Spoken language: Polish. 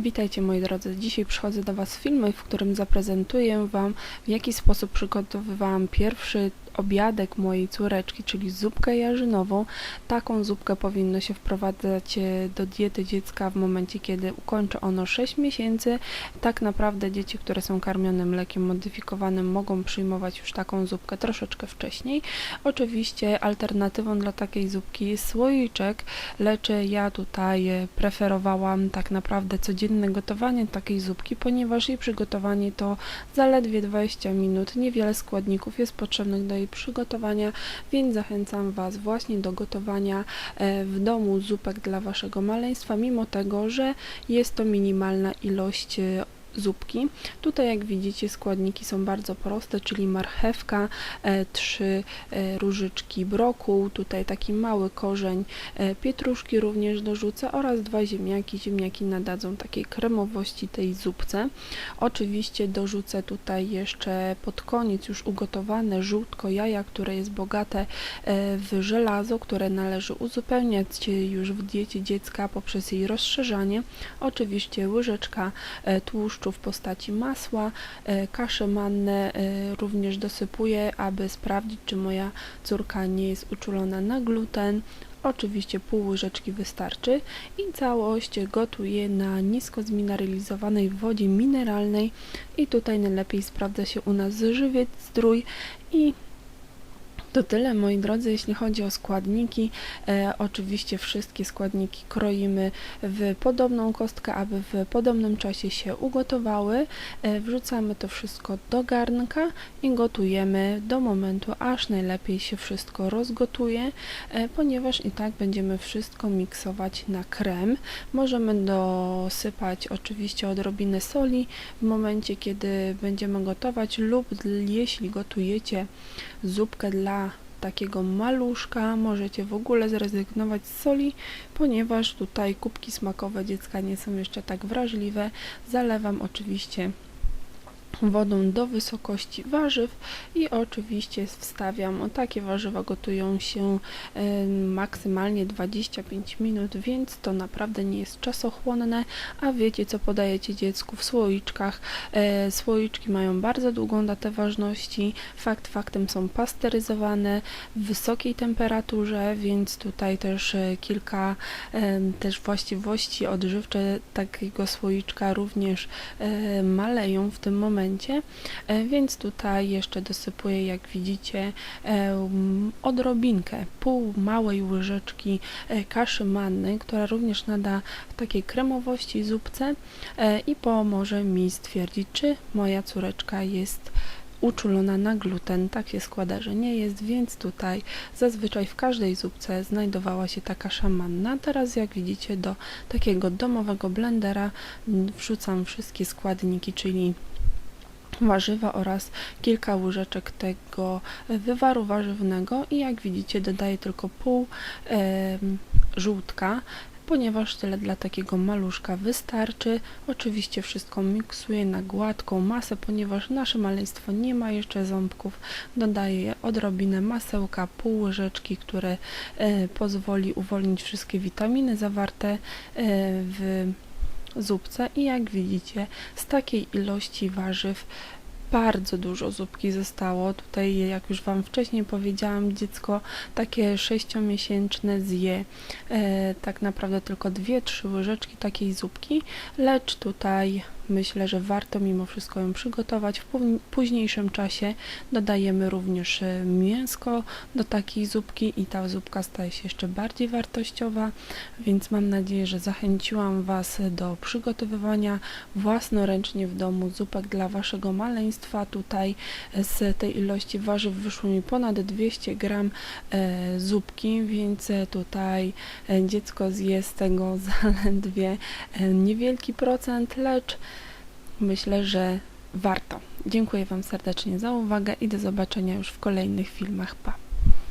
Witajcie moi drodzy. Dzisiaj przychodzę do Was z filmem, w którym zaprezentuję Wam, w jaki sposób przygotowywałam pierwszy obiadek mojej córeczki, czyli zupkę jarzynową. Taką zupkę powinno się wprowadzać e, do diety dziecka w momencie, kiedy ukończy ono 6 miesięcy. Tak naprawdę dzieci, które są karmione mlekiem modyfikowanym, mogą przyjmować już taką zupkę troszeczkę wcześniej. Oczywiście alternatywą dla takiej zupki jest słoiczek, lecz ja tutaj e, preferowałam tak naprawdę codzienne gotowanie takiej zupki, ponieważ jej przygotowanie to zaledwie 20 minut. Niewiele składników jest potrzebnych do jej przygotowania, więc zachęcam Was właśnie do gotowania e, w domu zupek dla Waszego maleństwa, mimo tego, że jest to minimalna ilość e, zupki. Tutaj jak widzicie składniki są bardzo proste, czyli marchewka, e, trzy e, różyczki brokuł, tutaj taki mały korzeń e, pietruszki również dorzucę oraz dwa ziemniaki. Ziemniaki nadadzą takiej kremowości tej zupce. Oczywiście dorzucę tutaj jeszcze pod koniec już ugotowane żółtko jaja, które jest bogate w żelazo, które należy uzupełniać już w diecie dziecka poprzez jej rozszerzanie. Oczywiście łyżeczka e, tłuszczu w postaci masła, e, kaszę mannę e, również dosypuję, aby sprawdzić, czy moja córka nie jest uczulona na gluten. Oczywiście pół łyżeczki wystarczy i całość gotuję na nisko zmineralizowanej wodzie mineralnej i tutaj najlepiej sprawdza się u nas żywiec zdrój i to tyle moi drodzy, jeśli chodzi o składniki. E, oczywiście wszystkie składniki kroimy w podobną kostkę, aby w podobnym czasie się ugotowały. E, wrzucamy to wszystko do garnka i gotujemy do momentu, aż najlepiej się wszystko rozgotuje, e, ponieważ i tak będziemy wszystko miksować na krem. Możemy dosypać oczywiście odrobinę soli w momencie, kiedy będziemy gotować lub jeśli gotujecie zupkę dla takiego maluszka możecie w ogóle zrezygnować z soli, ponieważ tutaj kubki smakowe dziecka nie są jeszcze tak wrażliwe. Zalewam oczywiście wodą do wysokości warzyw i oczywiście wstawiam, takie warzywa gotują się e, maksymalnie 25 minut, więc to naprawdę nie jest czasochłonne, a wiecie co podajecie dziecku w słoiczkach. E, słoiczki mają bardzo długą datę ważności, fakt faktem są pasteryzowane w wysokiej temperaturze, więc tutaj też e, kilka też właściwości odżywcze takiego słoiczka również maleją w tym momencie momencie, e, więc tutaj jeszcze dosypuję, jak widzicie, e, odrobinkę, pół małej łyżeczki e, kaszy manny, która również nada takiej kremowości zupce i pomoże mi stwierdzić, czy moja córeczka jest uczulona na gluten. Tak się składa, że nie jest, więc tutaj zazwyczaj w każdej zupce znajdowała się taka szamanna. Teraz jak widzicie do takiego domowego blendera wrzucam wszystkie składniki, czyli warzywa oraz kilka łyżeczek tego wywaru warzywnego i jak widzicie dodaję tylko pół żółtka ponieważ tyle dla takiego maluszka wystarczy. Oczywiście wszystko miksuję na gładką masę, ponieważ nasze maleństwo nie ma jeszcze ząbków. Dodaję odrobinę masełka, pół łyżeczki, które e, pozwoli uwolnić wszystkie witaminy zawarte e, w zupce i jak widzicie z takiej ilości warzyw bardzo dużo zupki zostało. Tutaj, jak już Wam wcześniej powiedziałam, dziecko takie sześciomiesięczne zje e, tak naprawdę tylko dwie, trzy łyżeczki takiej zupki, lecz tutaj myślę, że warto mimo wszystko ją przygotować. W późniejszym czasie dodajemy również e, mięsko do takiej zupki i ta zupka staje się jeszcze bardziej wartościowa, więc mam nadzieję, że zachęciłam Was do przygotowywania własnoręcznie w domu zupek dla Waszego maleństwa. Tutaj e, z tej ilości warzyw wyszło mi ponad 200 gram e, zupki, więc tutaj dziecko zje z tego zaledwie niewielki procent, lecz myślę, że warto. Dziękuję Wam serdecznie za uwagę i do zobaczenia już w kolejnych filmach. Pa!